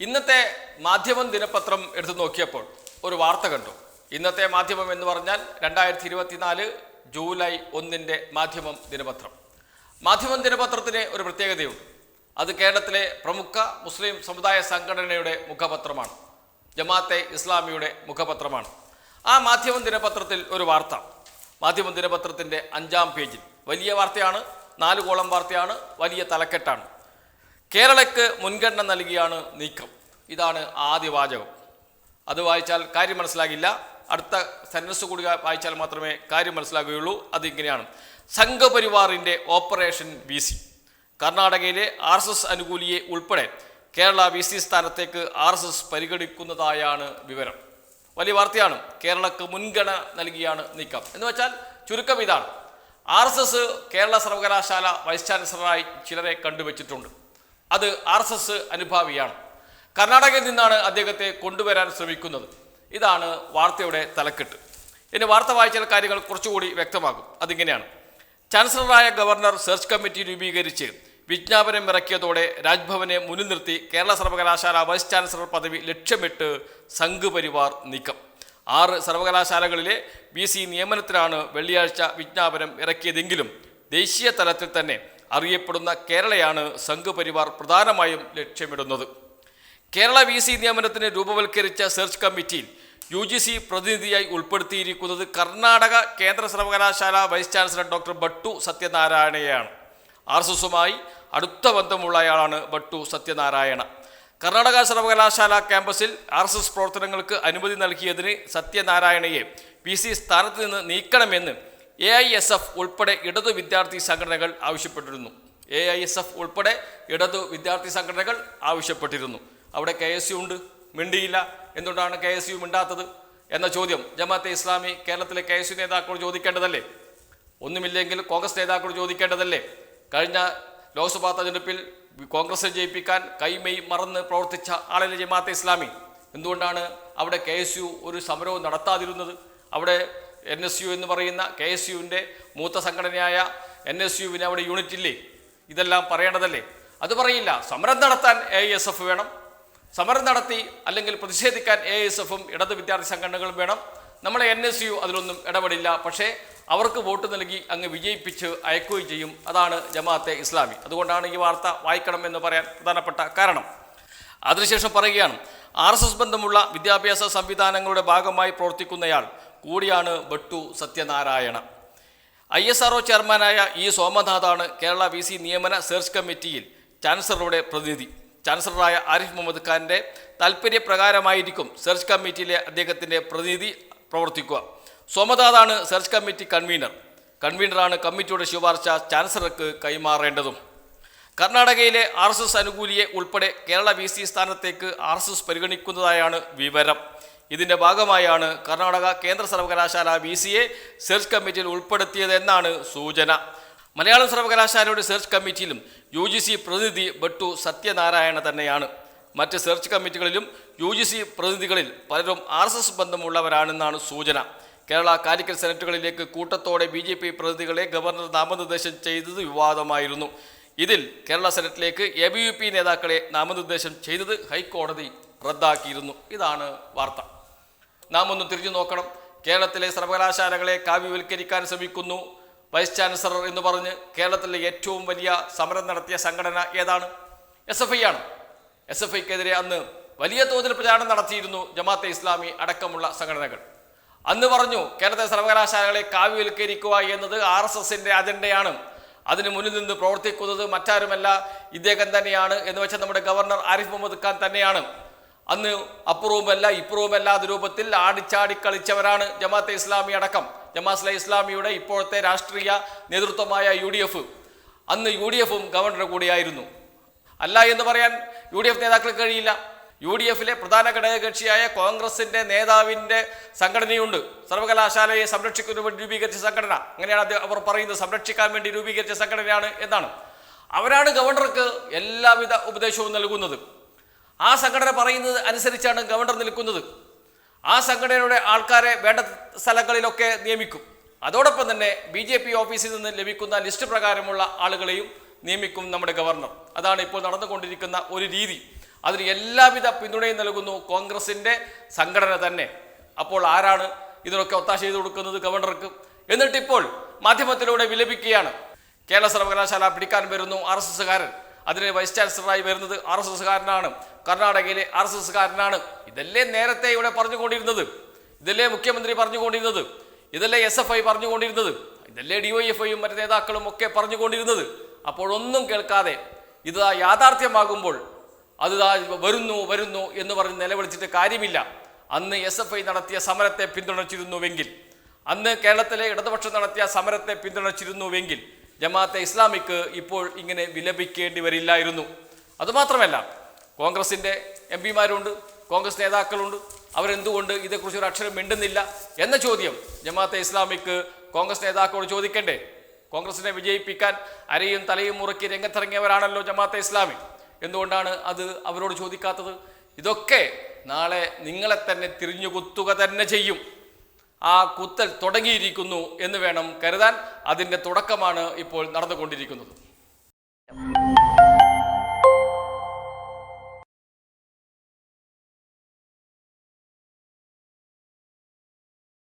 ഇന്നത്തെ മാധ്യമം ദിനപത്രം എടുത്തു നോക്കിയപ്പോൾ ഒരു വാർത്ത കണ്ടു. ഇന്നത്തെ മാധ്യമം എന്ന് പറഞ്ഞാൽ രണ്ടായിരത്തി ഇരുപത്തിനാല് ജൂലൈ ഒന്നിന്റെ മാധ്യമം ദിനപത്രം. മാധ്യമം ദിനപത്രത്തിന് ഒരു പ്രത്യേകതയുണ്ട്. അത് കേരളത്തിലെ പ്രമുഖ മുസ്ലിം സമുദായ സംഘടനയുടെ മുഖപത്രമാണ്. ജമാഅത്തെ ഇസ്ലാമിയുടെ മുഖപത്രമാണ്. ആ മാധ്യമം ദിനപത്രത്തിൽ ഒരു വാർത്ത. മാധ്യമം ദിനപത്രത്തിന്റെ അഞ്ചാം പേജിൽ വലിയ വാർത്തയാണ് നാല് കോളം വാർത്തയാണ് വലിയ തലക്കെട്ടാണ്. കേരളയ്ക്ക് മുൻഗണന നൽകിയാണ് നീക്കം. ഇതാണ് ആദ്യ വാചകം. അത് വായിച്ചാൽ കാര്യം മനസ്സിലാകില്ല. അടുത്ത സെന്റൻസ് കൂടി വായിച്ചാൽ മാത്രമേ കാര്യം മനസ്സിലാകുകയുള്ളൂ. അതിങ്ങനെയാണ്. സംഘപരിവാറിന്റെ ഓപ്പറേഷൻ വി സി. കർണാടകയിലെ ആർ എസ് എസ് അനുകൂലിയെ ഉൾപ്പെടെ കേരള വി സി സ്ഥാനത്തേക്ക് ആർ എസ് എസ് പരിഗണിക്കുന്നതായാണ് വിവരം. വലിയ വാർത്തയാണ്. കേരളക്ക് മുൻഗണന നൽകിയാണ് നീക്കം. എന്ന് വെച്ചാൽ ചുരുക്കം ഇതാണ്. ആർ എസ് എസ് കേരള സർവകലാശാല വൈസ് ചാൻസലറായി ചിലരെ കണ്ടുവച്ചിട്ടുണ്ട്. അത് ആർ എസ് എസ് അനുഭാവിയാണ്. കർണാടകയിൽ നിന്നാണ് അദ്ദേഹത്തെ കൊണ്ടുവരാൻ ശ്രമിക്കുന്നത്. ഇതാണ് വാർത്തയുടെ തലക്കെട്ട്. ഇനി വാർത്ത വായിച്ചാൽ കാര്യങ്ങൾ കുറച്ചുകൂടി വ്യക്തമാകും. അതിങ്ങനെയാണ്. ചാൻസലറായ ഗവർണർ സെർച്ച് കമ്മിറ്റി രൂപീകരിച്ച് വിജ്ഞാപനം ഇറക്കിയതോടെ രാജ്ഭവനെ മുന്നിൽ നിർത്തി കേരള സർവകലാശാല വൈസ് ചാൻസലർ പദവി ലക്ഷ്യമിട്ട് സംഘ് പരിവാർ നീക്കം. ആറ് സർവകലാശാലകളിലെ ബി സി നിയമനത്തിലാണ് വെള്ളിയാഴ്ച വിജ്ഞാപനം ഇറക്കിയതെങ്കിലും ദേശീയ തലത്തിൽ തന്നെ അറിയപ്പെടുന്ന കേരളയാണ് സംഘപരിവാർ പ്രധാനമായും ലക്ഷ്യമിടുന്നത്. കേരള വി സി നിയമനത്തിന് രൂപവൽക്കരിച്ച സെർച്ച് കമ്മിറ്റിയിൽ യു ജി സി പ്രതിനിധിയായി ഉൾപ്പെടുത്തിയിരിക്കുന്നത് കർണാടക കേന്ദ്ര സർവകലാശാല വൈസ് ചാൻസലർ ഡോക്ടർ ബട്ടു സത്യനാരായണയാണ്. ആർ എസ് എസുമായി അടുത്ത ബന്ധമുള്ളയാളാണ് ഭട്ടു സത്യനാരായണ. കർണാടക സർവകലാശാല ക്യാമ്പസിൽ ആർ എസ് എസ് പ്രവർത്തനങ്ങൾക്ക് അനുമതി നൽകിയതിന് സത്യനാരായണയെ പി സി സ്ഥാനത്ത് നിന്ന് നീക്കണമെന്ന് എ ഐ എസ് എഫ് ഉൾപ്പെടെ ഇടതു വിദ്യാർത്ഥി സംഘടനകൾ ആവശ്യപ്പെട്ടിരുന്നു. എ ഐ എസ് എഫ് ഉൾപ്പെടെ ഇടതു വിദ്യാർത്ഥി സംഘടനകൾ ആവശ്യപ്പെട്ടിരുന്നു. അവിടെ കെ എസ് യു ഉണ്ട്. മിണ്ടിയില്ല. എന്തുകൊണ്ടാണ് കെ എസ് യു മിണ്ടാത്തത്? എന്ന ചോദ്യം. ജമാഅത്തെ ഇസ്ലാമി കേരളത്തിലെ കെ എസ് യു നേതാക്കളോട് ചോദിക്കേണ്ടതല്ലേ? ഒന്നുമില്ലെങ്കിൽ കോൺഗ്രസ് നേതാക്കളോട് ചോദിക്കേണ്ടതല്ലേ? കഴിഞ്ഞ ലോക്സഭാ തെരഞ്ഞെടുപ്പിൽ കോൺഗ്രസ് ജയിപ്പിക്കാൻ കൈമെയ് മറന്ന് പ്രവർത്തിച്ച ആളല്ലേ ജമാഅത്തെ ഇസ്ലാമി? എന്തുകൊണ്ടാണ് അവിടെ കെ ഒരു സമരവും നടത്താതിരുന്നത്? അവിടെ എൻ എസ് യു എന്ന് പറയുന്ന കെ എസ് യുവിന്റെ മൂത്ത സംഘടനയായ എൻ എസ് യുവിന് അവിടെ യൂണിറ്റ് ഇല്ലേ? ഇതെല്ലാം പറയേണ്ടതല്ലേ? അത് പറയില്ല. സമരം നടത്താൻ എ എസ് എഫ് വേണം. സമരം നടത്തി അല്ലെങ്കിൽ പ്രതിഷേധിക്കാൻ എ എസ് എഫും ഇടത് വിദ്യാർത്ഥി സംഘടനകളും വേണം. നമ്മളെ എൻ എസ് യു അതിലൊന്നും ഇടപെടില്ല. പക്ഷേ അവർക്ക് വോട്ട് നൽകി അങ്ങ് വിജയിപ്പിച്ച് അയക്കുകയും ചെയ്യും. അതാണ് ജമാഅത്തെ ഇസ്ലാമി. അതുകൊണ്ടാണ് ഈ വാർത്ത വായിക്കണം എന്ന് പറയാൻ പ്രധാനപ്പെട്ട കാരണം. അതിനുശേഷം പറയുകയാണ് ആർ എസ് എസ് ബന്ധമുള്ള വിദ്യാഭ്യാസ സംവിധാനങ്ങളുടെ ഭാഗമായി പ്രവർത്തിക്കുന്നയാൾ കൂടിയാണ് Battu Satyanarayana. I S R ചെയർമാനായ ഇ സോമനാഥാണ് കേരള വി സി നിയമന സെർച്ച് കമ്മിറ്റിയിൽ ചാൻസലറുടെ പ്രതിനിധി. ചാൻസലറായ ആരിഫ് മുഹമ്മദ് ഖാന്റെ താൽപ്പര്യപ്രകാരമായിരിക്കും സെർച്ച് കമ്മിറ്റിയിലെ അദ്ദേഹത്തിന്റെ പ്രതിനിധി പ്രവർത്തിക്കുക. സോമനാഥാണ് സെർച്ച് കമ്മിറ്റി കൺവീനർ. കൺവീനറാണ് കമ്മിറ്റിയുടെ ശുപാർശ ചാൻസലർക്ക് കൈമാറേണ്ടതും. കർണാടകയിലെ ആർ എസ് എസ് അനുകൂലിയെ ഉൾപ്പെടെ കേരള വി സി സ്ഥാനത്തേക്ക് ആർ എസ് എസ് പരിഗണിക്കുന്നതായാണ് വിവരം. ഇതിന്റെ ഭാഗമായാണ് കർണാടക കേന്ദ്ര സർവകലാശാല വി സിയെ സെർച്ച് കമ്മിറ്റിയിൽ ഉൾപ്പെടുത്തിയത് എന്നാണ് സൂചന. മലയാളം സർവകലാശാലയുടെ സെർച്ച് കമ്മിറ്റിയിലും യു ജി സി പ്രതിനിധി ബട്ടു സത്യനാരായണ തന്നെയാണ്. മറ്റ് സെർച്ച് കമ്മിറ്റികളിലും യു ജി സി പ്രതിനിധികളിൽ പലരും ആർ എസ് എസ് ബന്ധമുള്ളവരാണെന്നാണ് സൂചന. കേരള കാലിക്കറ്റ് സെനറ്റുകളിലേക്ക് കൂട്ടത്തോടെ ബി ജെ പി പ്രതിനിധികളെ ഗവർണർ നാമനിർദ്ദേശം ചെയ്തത് വിവാദമായിരുന്നു. ഇതിൽ കേരള സെനറ്റിലേക്ക് എ ബി യു പി നേതാക്കളെ നാമനിർദ്ദേശം ചെയ്തത് ഹൈക്കോടതി റദ്ദാക്കിയിരുന്നു. ഇതാണ് വാർത്ത. നാം ഒന്ന് തിരിഞ്ഞു നോക്കണം. കേരളത്തിലെ സർവകലാശാലകളെ കാവ്യവൽക്കരിക്കാൻ ശ്രമിക്കുന്നു. വൈസ് ചാൻസലർ എന്ന് പറഞ്ഞ് കേരളത്തിലെ ഏറ്റവും വലിയ സമരം നടത്തിയ സംഘടന ഏതാണ്? എസ് എഫ് ഐ ആണ്. എസ് എഫ് ഐക്കെതിരെ അന്ന് വലിയ തോതിൽ പ്രചാരണം നടത്തിയിരുന്നു ജമാഅത്തെ ഇസ്ലാമി അടക്കമുള്ള സംഘടനകൾ. അന്ന് പറഞ്ഞു കേരളത്തിലെ സർവകലാശാലകളെ കാവ്യവൽക്കരിക്കുക എന്നത് ആർ എസ് എസിന്റെ അജണ്ടയാണ്. അതിന് മുന്നിൽ നിന്ന് പ്രവർത്തിക്കുന്നത് മറ്റാരുമല്ല ഇദ്ദേഹം തന്നെയാണ് എന്ന് വെച്ചാൽ നമ്മുടെ ഗവർണർ ആരിഫ് മുഹമ്മദ് ഖാൻ തന്നെയാണ്. അന്ന് അപ്പുറവുമല്ല ഇപ്പുറവുമല്ലാത്ത രൂപത്തിൽ ആടിച്ചാടി കളിച്ചവരാണ് ജമാഅത്തെ ഇസ്ലാമി അടക്കം. ജമാഅത്തെ ഇസ്ലാമിയുടെ ഇപ്പോഴത്തെ രാഷ്ട്രീയ നേതൃത്വമായ യു ഡി എഫ് അന്ന് യു ഡി എഫും ഗവർണർ കൂടിയായിരുന്നു. അല്ല എന്ന് പറയാൻ യു ഡി എഫ് നേതാക്കൾക്ക് കഴിയില്ല. യു ഡി എഫിലെ പ്രധാന ഘടകകക്ഷിയായ കോൺഗ്രസിന്റെ നേതാവിന്റെ സംഘടനയുണ്ട്. സർവകലാശാലയെ സംരക്ഷിക്കുന്നതിന് വേണ്ടി രൂപീകരിച്ച സംഘടന. അങ്ങനെയാണ് അവർ പറയുന്നത്. സംരക്ഷിക്കാൻ വേണ്ടി രൂപീകരിച്ച സംഘടനയാണ് എന്നാണ്. അവരാണ് ഗവർണർക്ക് എല്ലാവിധ ഉപദേശവും നൽകുന്നത്. ആ സംഘടന പറയുന്നത് അനുസരിച്ചാണ് ഗവർണർ നിൽക്കുന്നത്. ആ സംഘടനയുടെ ആൾക്കാരെ വേണ്ട സ്ഥലങ്ങളിലൊക്കെ നിയമിക്കും. അതോടൊപ്പം തന്നെ ബി ജെ പി ഓഫീസിൽ നിന്ന് ലഭിക്കുന്ന ലിസ്റ്റ് പ്രകാരമുള്ള ആളുകളെയും നിയമിക്കും നമ്മുടെ ഗവർണർ. അതാണ് ഇപ്പോൾ നടന്നുകൊണ്ടിരിക്കുന്ന ഒരു രീതി. അതിന് എല്ലാവിധ പിന്തുണയും നൽകുന്നു കോൺഗ്രസിന്റെ സംഘടന തന്നെ. അപ്പോൾ ആരാണ് ഇതിനൊക്കെ ഒത്താശ ചെയ്തു കൊടുക്കുന്നത് ഗവർണർക്ക്? എന്നിട്ടിപ്പോൾ മാധ്യമത്തിലൂടെ വിലപിക്കുകയാണ്. കേരള സർവകലാശാല പിടിക്കാൻ വരുന്നു ആർ എസ് എസ്സുകാരൻ. അതിന് വൈസ് ചാൻസലറായി വരുന്നത് ആർ എസ് എസ്കാരനാണ് കർണാടകയിലെ ആർ എസ് എസ്കാരനാണ് ഇതല്ലേ നേരത്തെ ഇവിടെ പറഞ്ഞുകൊണ്ടിരുന്നത്. ഇതല്ലേ മുഖ്യമന്ത്രി പറഞ്ഞുകൊണ്ടിരുന്നത്. ഇതല്ലേ എസ് എഫ് ഐ പറഞ്ഞുകൊണ്ടിരുന്നത്. ഇതല്ലേ ഡി വൈ എഫ് ഐയും മറ്റു നേതാക്കളും ഒക്കെ പറഞ്ഞുകൊണ്ടിരുന്നത്. അപ്പോഴൊന്നും കേൾക്കാതെ ഇത് യാഥാർത്ഥ്യമാകുമ്പോൾ അത് വരുന്നു വരുന്നു എന്ന് പറഞ്ഞ് നിലവിളിച്ചിട്ട് കാര്യമില്ല. അന്ന് എസ് എഫ് ഐ നടത്തിയ സമരത്തെ പിന്തുണച്ചിരുന്നുവെങ്കിൽ അന്ന് കേരളത്തിലെ ഇടതുപക്ഷം നടത്തിയ സമരത്തെ പിന്തുണച്ചിരുന്നുവെങ്കിൽ ജമാഅത്തെ ഇസ്ലാമിക്ക് ഇപ്പോൾ ഇങ്ങനെ വിലപിക്കേണ്ടി വരില്ലായിരുന്നു. അതുമാത്രമല്ല കോൺഗ്രസിന്റെ എം പിമാരുണ്ട് കോൺഗ്രസ് നേതാക്കളുണ്ട്. അവരെന്തുകൊണ്ട് ഇതേക്കുറിച്ച് ഒരു അക്ഷരം മിണ്ടുന്നില്ല എന്ന ചോദ്യം ജമാഅത്തെ ഇസ്ലാമിക്ക് കോൺഗ്രസ് നേതാക്കളോട് ചോദിക്കണ്ടേ? കോൺഗ്രസിനെ വിജയിപ്പിക്കാൻ അരയും തലയും മുറുക്കി രംഗത്തിറങ്ങിയവരാണല്ലോ ജമാഅത്തെ ഇസ്ലാമി എന്തുകൊണ്ടാണ് അത് അവരോട് ചോദിക്കാത്തത്? ഇതൊക്കെ നാളെ നിങ്ങളെ തന്നെ തിരിഞ്ഞു കുത്തുക തന്നെ ചെയ്യും. ആ കുത്തൽ തുടങ്ങിയിരിക്കുന്നു എന്ന് വേണം കരുതാൻ. അതിന്റെ തുടക്കമാണ് ഇപ്പോൾ നടന്നുകൊണ്ടിരിക്കുന്നത്.